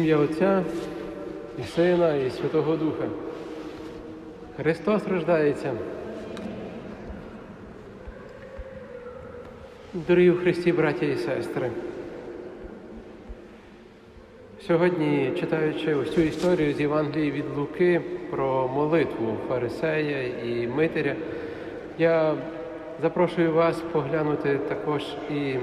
В ім'я Отця і Сина, і Святого Духа. Христос рождається. Дорогі у Христі, браття і сестри. Сьогодні, читаючи цю історію з Євангелії від Луки про молитву Фарисея і Митаря, я запрошую вас поглянути також і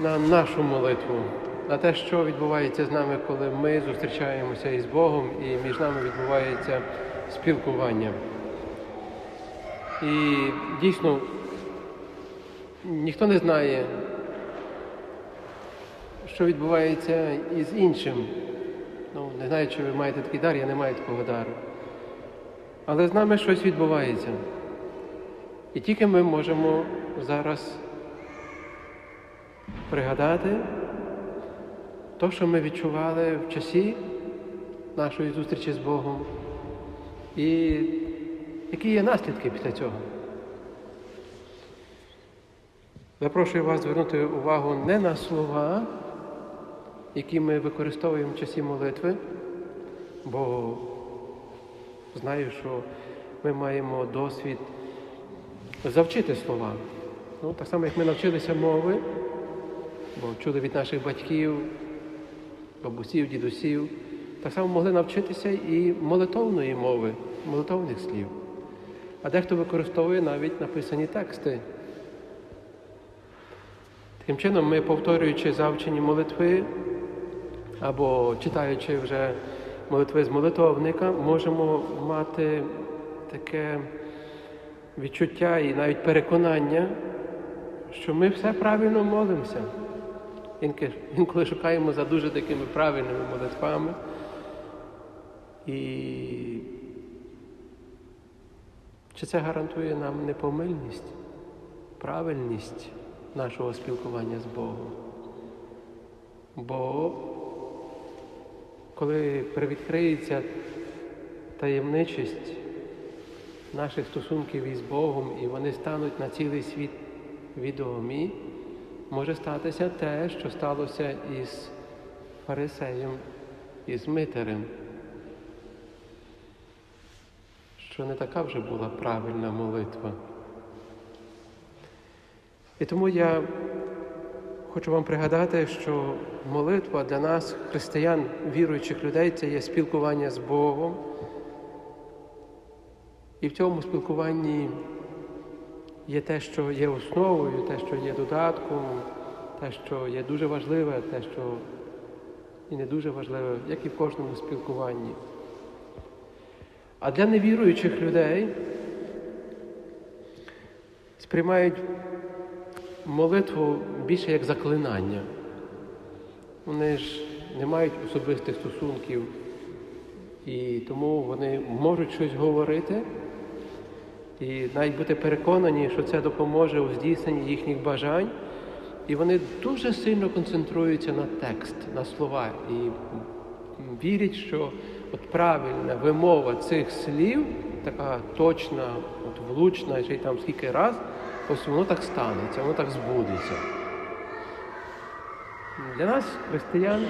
на нашу молитву, на те, що відбувається з нами, коли ми зустрічаємося із Богом і між нами відбувається спілкування. І дійсно ніхто не знає, що відбувається із іншим. Ну, не знаю, чи ви маєте такий дар, я не маю такого дару. Але з нами щось відбувається. І тільки ми можемо зараз пригадати те, що ми відчували в часі нашої зустрічі з Богом, і які є наслідки після цього. Запрошую вас звернути увагу не на слова, які ми використовуємо в часі молитви, бо знаю, що ми маємо досвід завчити слова. Ну, так само, як ми навчилися мови, бо чули від наших батьків, бабусів, дідусів, так само могли навчитися і молитовної мови, молитовних слів. А дехто використовує навіть написані тексти. Таким чином, ми, повторюючи завчені молитви або читаючи вже молитви з молитовника, можемо мати таке відчуття і навіть переконання, що ми все правильно молимося. Інколи шукаємо за дуже такими правильними молитвами. І чи це гарантує нам непомильність, правильність нашого спілкування з Богом? Бо коли привідкриється таємничість наших стосунків із Богом, і вони стануть на цілий світ відомі, може статися те, що сталося із фарисеєм, із Митарем. Що не така вже була правильна молитва. І тому я хочу вам пригадати, що молитва для нас, християн, віруючих людей, це є спілкування з Богом. І в цьому спілкуванні є те, що є основою, те, що є додатком, те, що є дуже важливе, те, що і не дуже важливе, як і в кожному спілкуванні. А для невіруючих людей сприймають молитву більше як заклинання. Вони ж не мають особистих стосунків, і тому вони можуть щось говорити і навіть бути переконані, що це допоможе у здійсненні їхніх бажань. І вони дуже сильно концентруються на текст, на слова і вірять, що от правильна вимова цих слів, така точна, от влучна, й там скільки раз, ось воно так станеться, воно так збудеться. Для нас, християн,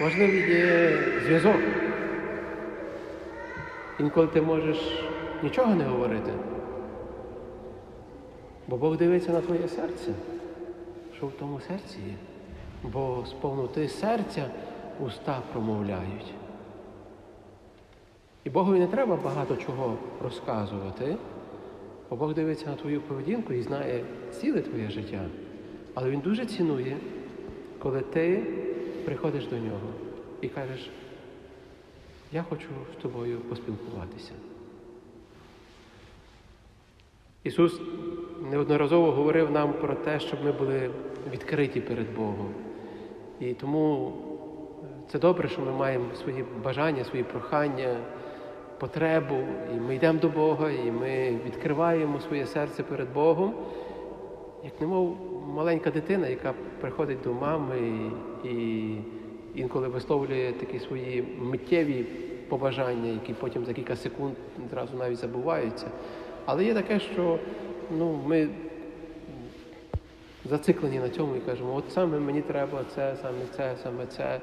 важливий є зв'язок. Інколи ти можеш нічого не говорити, бо Бог дивиться на твоє серце, що в тому серці є. Бо з повноти серця уста промовляють. І Богові не треба багато чого розказувати, бо Бог дивиться на твою поведінку і знає ціле твоє життя. Але Він дуже цінує, коли ти приходиш до нього і кажеш, я хочу з тобою поспілкуватися. Ісус неодноразово говорив нам про те, щоб ми були відкриті перед Богом. І тому це добре, що ми маємо свої бажання, свої прохання, потребу, і ми йдемо до Бога, і ми відкриваємо своє серце перед Богом, як немов маленька дитина, яка приходить до мами і, інколи висловлює такі свої миттєві побажання, які потім за кілька секунд зразу навіть забуваються. Але є таке, що ну, ми зациклені на цьому і кажемо, от саме мені треба це, саме це, саме це.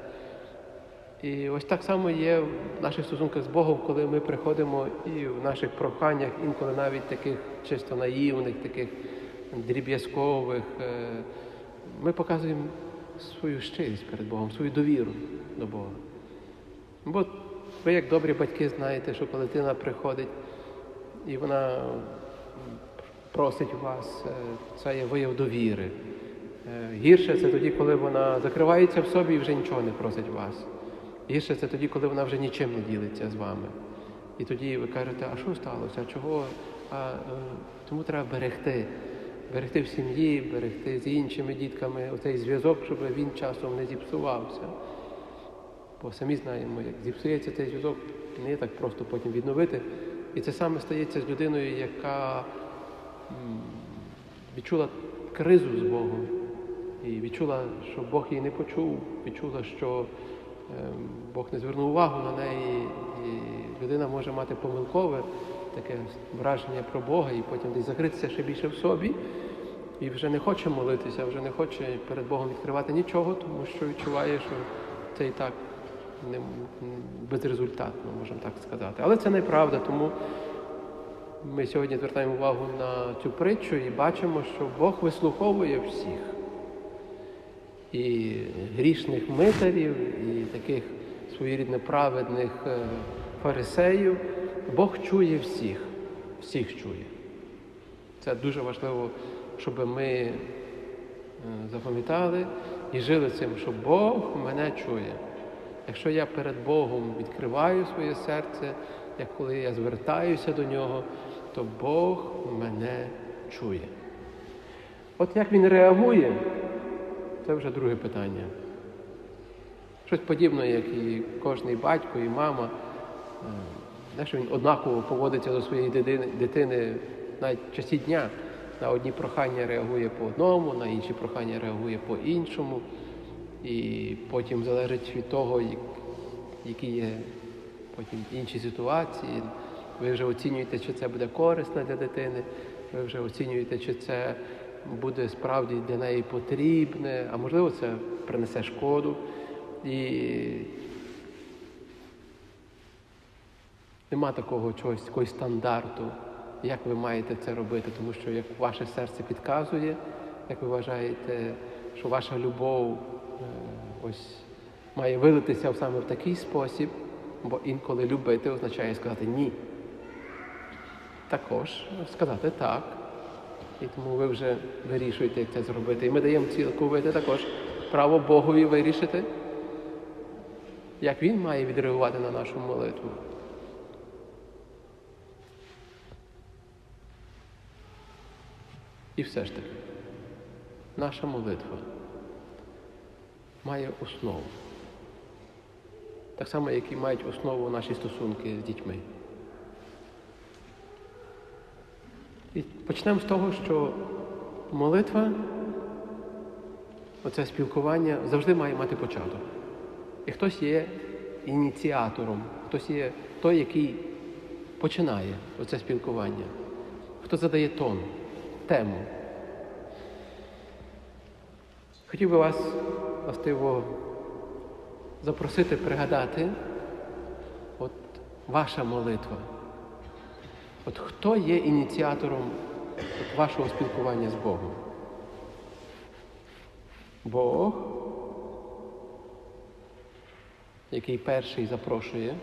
І ось так само є в наших стосунках з Богом, коли ми приходимо і в наших проханнях, інколи навіть таких чисто наївних, таких дріб'язкових, е, ми показуємо свою щирість перед Богом, свою довіру до Бога. Бо ви, як добрі батьки, знаєте, що коли дитина приходить і вона просить вас, е, це є вияв довіри. Е, Гірше це тоді, коли вона закривається в собі і вже нічого не просить вас. Гірше це тоді, коли вона вже нічим не ділиться з вами. І тоді ви кажете, а що сталося? Чого? А, е, тому треба берегти. Берегти в сім'ї, берегти з іншими дітками оцей зв'язок, щоб він часом не зіпсувався. Бо самі знаємо, як зіпсується цей зв'язок, не так просто потім відновити. І це саме стається з людиною, яка відчула кризу з Богом. І відчула, що Бог її не почув, відчула, що ем, Бог не звернув увагу на неї, і людина може мати помилкове таке враження про Бога, і потім десь закритися ще більше в собі, і вже не хоче молитися, вже не хоче перед Богом відкривати нічого, тому що відчуває, що це і так безрезультатно, можемо так сказати. Але це неправда, тому ми сьогодні звертаємо увагу на цю притчу і бачимо, що Бог вислуховує всіх і грішних митарів, і таких своєрідно праведних е, фарисеїв. Бог чує всіх, всіх чує. Це дуже важливо, щоб ми е, запам'ятали і жили цим, що Бог мене чує. Якщо я перед Богом відкриваю своє серце, як коли я звертаюся до нього, то Бог мене чує. От як він реагує, це вже друге питання. Щось подібне, як і кожний батько і мама. Не, що він однаково поводиться до своєї дитини навіть в часі дня. На одні прохання реагує по одному, на інші прохання реагує по іншому. І потім залежить від того, як- які є потім інші ситуації. Ви вже оцінюєте, чи це буде корисно для дитини, ви вже оцінюєте, чи це буде справді для неї потрібне, а можливо, це принесе шкоду. І нема такого чогось, якогось стандарту, як ви маєте це робити, тому що як ваше серце підказує, як ви вважаєте, що ваша любов ось має вилитися саме в такий спосіб, бо інколи любити означає сказати ні. Також сказати так. І тому ви вже вирішуєте, як це зробити. І ми даємо цілковите також право Богові вирішити, як він має відреагувати на нашу молитву. І все ж таки, наша молитва має основу. Так само, як і мають основу наші стосунки з дітьми. І почнемо з того, що молитва, оце спілкування завжди має мати початок. І хтось є ініціатором, хтось є той, який починає оце спілкування, хто задає тон, тему. Хотів би вас, властиво, запросити пригадати, от ваша молитва. От хто є ініціатором от вашого спілкування з Богом? Бог, який перший запрошує,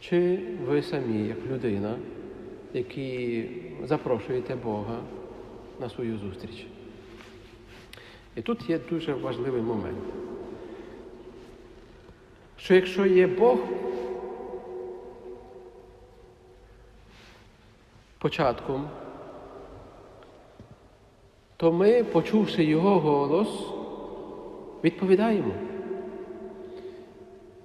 чи ви самі, як людина, які запрошуєте Бога на свою зустріч? І тут є дуже важливий момент. Що якщо є Бог, початком, то ми, почувши Його голос, відповідаємо.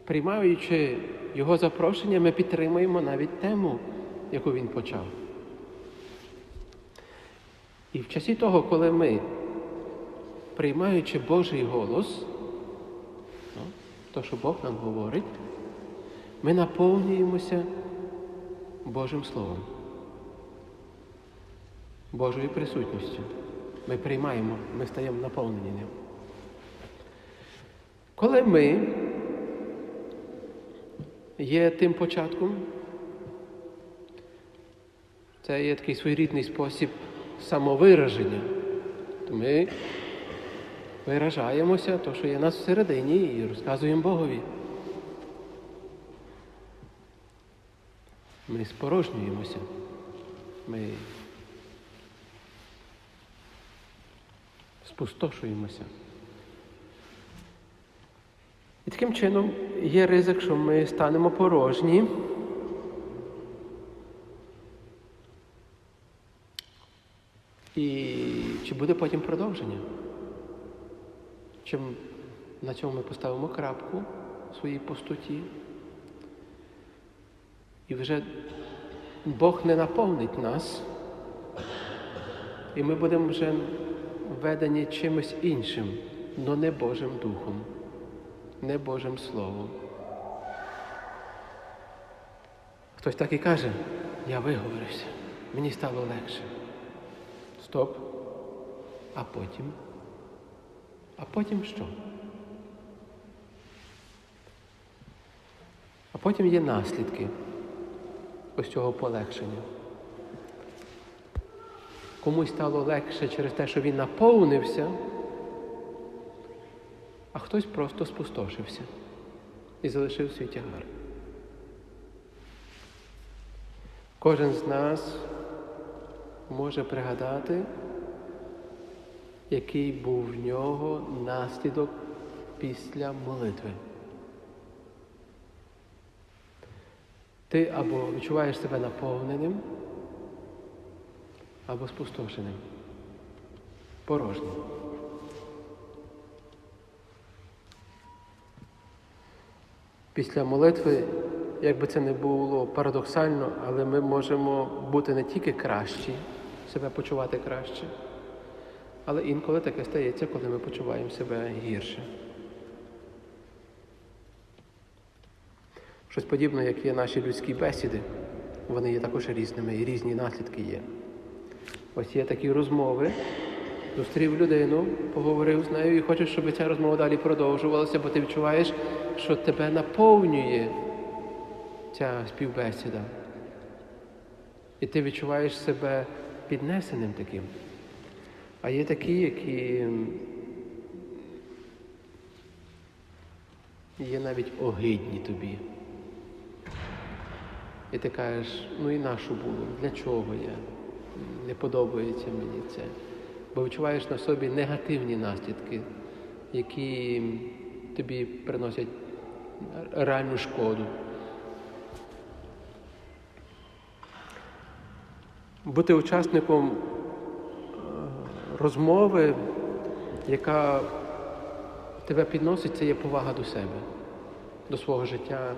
Приймаючи Його запрошення, ми підтримуємо навіть тему, яку він почав. І в часі того, коли ми, приймаючи Божий голос, ну, то, що Бог нам говорить, ми наповнюємося Божим Словом. Божою присутністю. Ми приймаємо, ми стаємо наповнені ним. Коли ми є тим початком, це є такий своєрідний спосіб самовираження, то ми виражаємося, то, що є нас всередині, і розказуємо Богові. Ми спорожнюємося. Ми спустошуємося. І таким чином є ризик, що ми станемо порожні. І чи буде потім продовження? Чим на цьому ми поставимо крапку в своїй пустоті? І вже Бог не наповнить нас, і ми будемо вже введені чимось іншим, але не Божим Духом, не Божим Словом. Хтось так і каже, я виговорився, мені стало легше. Стоп. А потім? А потім що? А потім є наслідки ось цього полегшення. Комусь стало легше через те, що він наповнився, а хтось просто спустошився і залишив свій тягар. Кожен з нас може пригадати, який був в нього наслідок після молитви. Ти або відчуваєш себе наповненим, або спустошеним, порожнім. Після молитви, як би це не було парадоксально, але ми можемо бути не тільки кращі, себе почувати краще, але інколи таке стається, коли ми почуваємо себе гірше. Щось подібне, як є наші людські бесіди, вони є також різними і різні наслідки є. Ось є такі розмови. Зустрів людину, поговорив з нею і хочеш, щоб ця розмова далі продовжувалася, бо ти відчуваєш, що тебе наповнює ця співбесіда. І ти відчуваєш себе піднесеним таким. А є такі, які є навіть огидні тобі. І ти кажеш, ну і нашу було, для чого я? Не подобається мені це. Бо відчуваєш на собі негативні наслідки, які тобі приносять реальну шкоду. Бути учасником розмови, яка тебе підносить, це є повага до себе, до свого життя,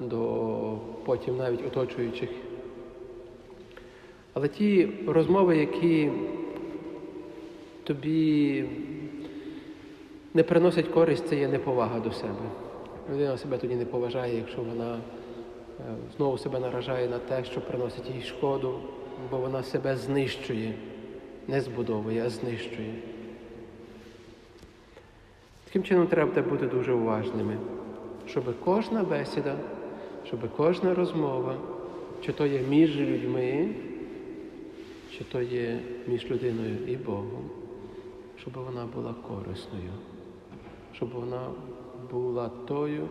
до потім навіть оточуючих. Але ті розмови, які тобі не приносять користь, це є неповага до себе. Людина себе тоді не поважає, якщо вона знову себе наражає на те, що приносить їй шкоду, бо вона себе знищує, не збудовує, а знищує. Таким чином треба бути дуже уважними, щоб кожна бесіда, щоб кожна розмова, чи то є між людьми, чи то є між людиною і Богом, щоб вона була корисною, щоб вона була тою,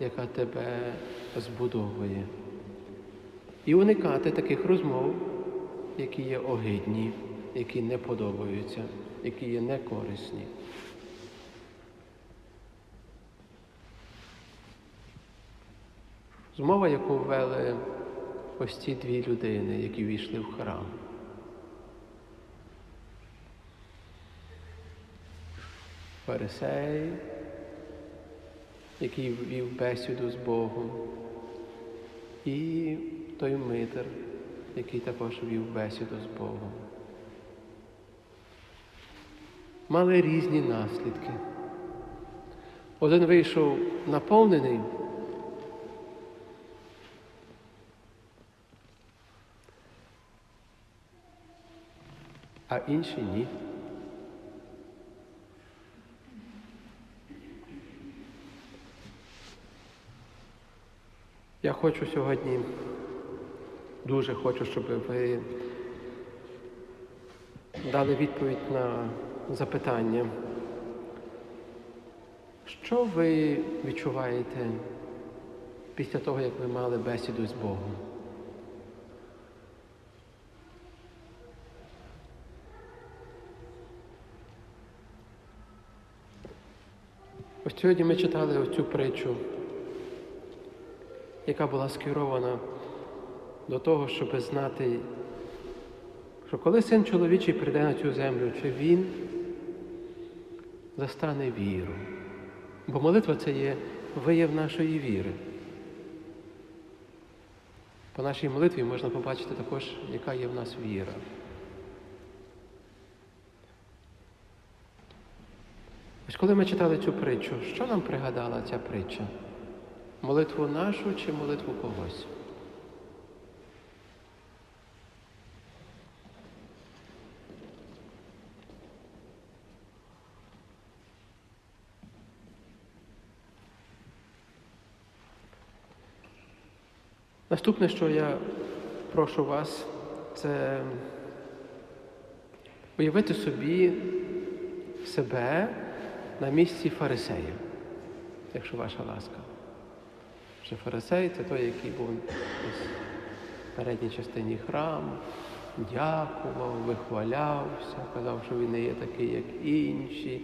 яка тебе збудовує. І уникати таких розмов, які є огидні, які не подобаються, які є некорисні. Змова, яку ввели ось ці дві людини, які війшли в храм. Фарисей, який вів бесіду з Богом, і той митер, який також вів бесіду з Богом. Мали різні наслідки. Один вийшов наповнений, а інші ні. Я хочу сьогодні, дуже хочу, щоб ви дали відповідь на запитання. Що ви відчуваєте після того, як ви мали бесіду з Богом? Ось сьогодні ми читали оцю притчу, яка була скерована до того, щоб знати, що коли син чоловічий прийде на цю землю, чи він застане віру. Бо молитва це є вияв нашої віри. По нашій молитві можна побачити також, яка є в нас віра. Ось коли ми читали цю притчу, що нам пригадала ця притча? Молитву нашу чи молитву когось? Наступне, що я прошу вас, це уявити собі себе на місці фарисея, якщо ваша ласка. Що фарисей це той, який був в передній частині храму, дякував, вихвалявся, казав, що він не є такий, як інші,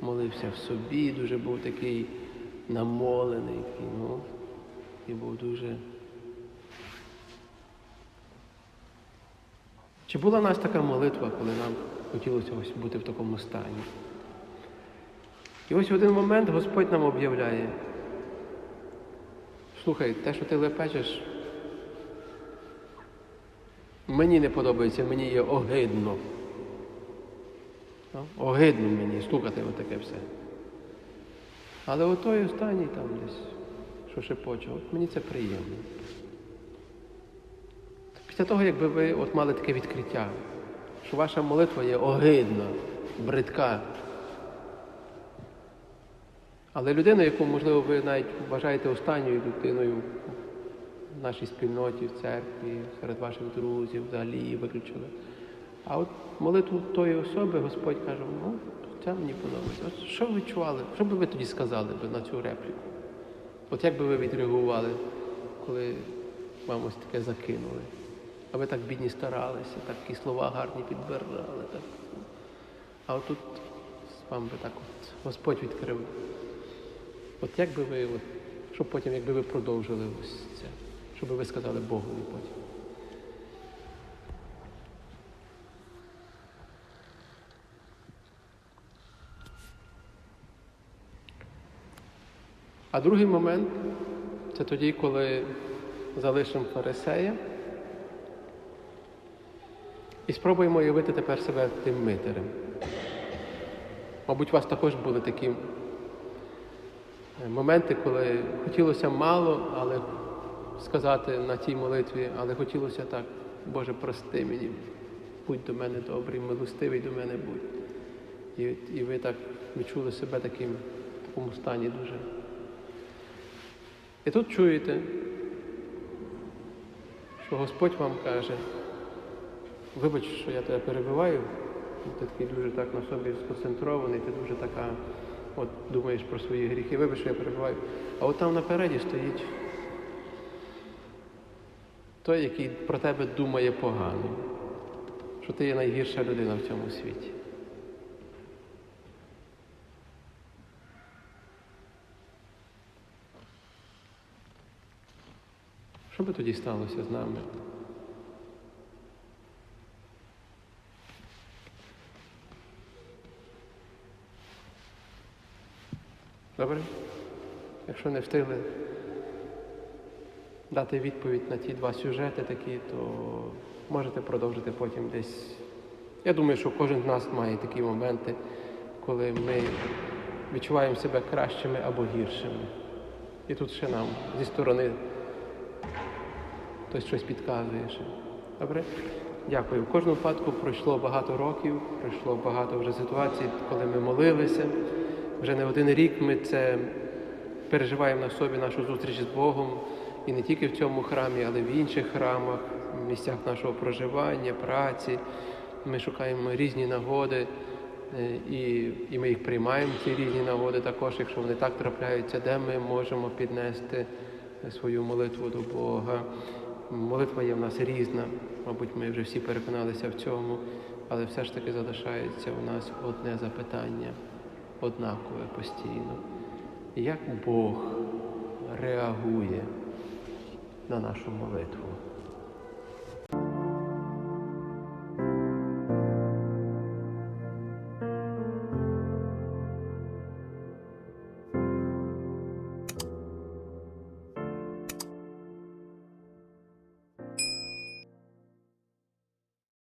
молився в собі, дуже був такий намолений, ну, і був дуже. Чи була в нас така молитва, коли нам хотілося ось бути в такому стані? І ось в один момент Господь нам об'являє, слухай, те, що ти лепечеш, мені не подобається, мені є огидно. Ну, Огидно мені слухати отаке все. Але отой останній там десь, що шепоче, от мені це приємно. Після того, якби ви от мали таке відкриття, що ваша молитва є огидна, бридка. Але людина, яку, можливо, ви навіть вважаєте останньою людиною в нашій спільноті, в церкві, серед ваших друзів, взагалі її виключили. А от молитву тої особи Господь каже, ну, це мені подобається. От що ви чували? Що би ви тоді сказали на цю репліку? От як би ви відреагували, коли вам ось таке закинули? А ви так бідні старалися, такі слова гарні підбирали. Так. А отут вам би так от Господь відкрив. От як би ви, от, щоб потім, якби ви продовжили ось це, щоб ви сказали Богові потім. А другий момент це тоді, коли залишимо фарисея і спробуємо уявити тепер себе тим митарем. Мабуть, у вас також були такі е, моменти, коли хотілося мало, але сказати на тій молитві, але хотілося так, Боже, прости мені, будь до мене добрий, милостивий до мене будь. І, і ви так відчули себе таким в такому стані дуже. І тут чуєте, що Господь вам каже, вибач, що я тебе перебиваю, ти такий дуже так на собі сконцентрований, ти дуже така, от думаєш про свої гріхи, вибач, що я перебиваю. А от там напереді стоїть той, який про тебе думає погано, що ти є найгірша людина в цьому світі. Що би тоді сталося з нами? Добре? Якщо не встигли дати відповідь на ті два сюжети такі, то можете продовжити потім десь. Я думаю, що кожен з нас має такі моменти, коли ми відчуваємо себе кращими або гіршими. І тут ще нам зі сторони хтось щось підказує ще. Добре? Дякую. В кожному випадку пройшло багато років, пройшло багато вже ситуацій, коли ми молилися. Вже не один рік ми це переживаємо на собі нашу зустріч з Богом і не тільки в цьому храмі, але й в інших храмах, в місцях нашого проживання, праці. Ми шукаємо різні нагоди. Е, І, і ми їх приймаємо, ці різні нагоди також, якщо вони так трапляються, де ми можемо піднести свою молитву до Бога. Молитва є в нас різна, мабуть, ми вже всі переконалися в цьому, але все ж таки залишається у нас одне запитання, однакове постійно. Як Бог реагує на нашу молитву?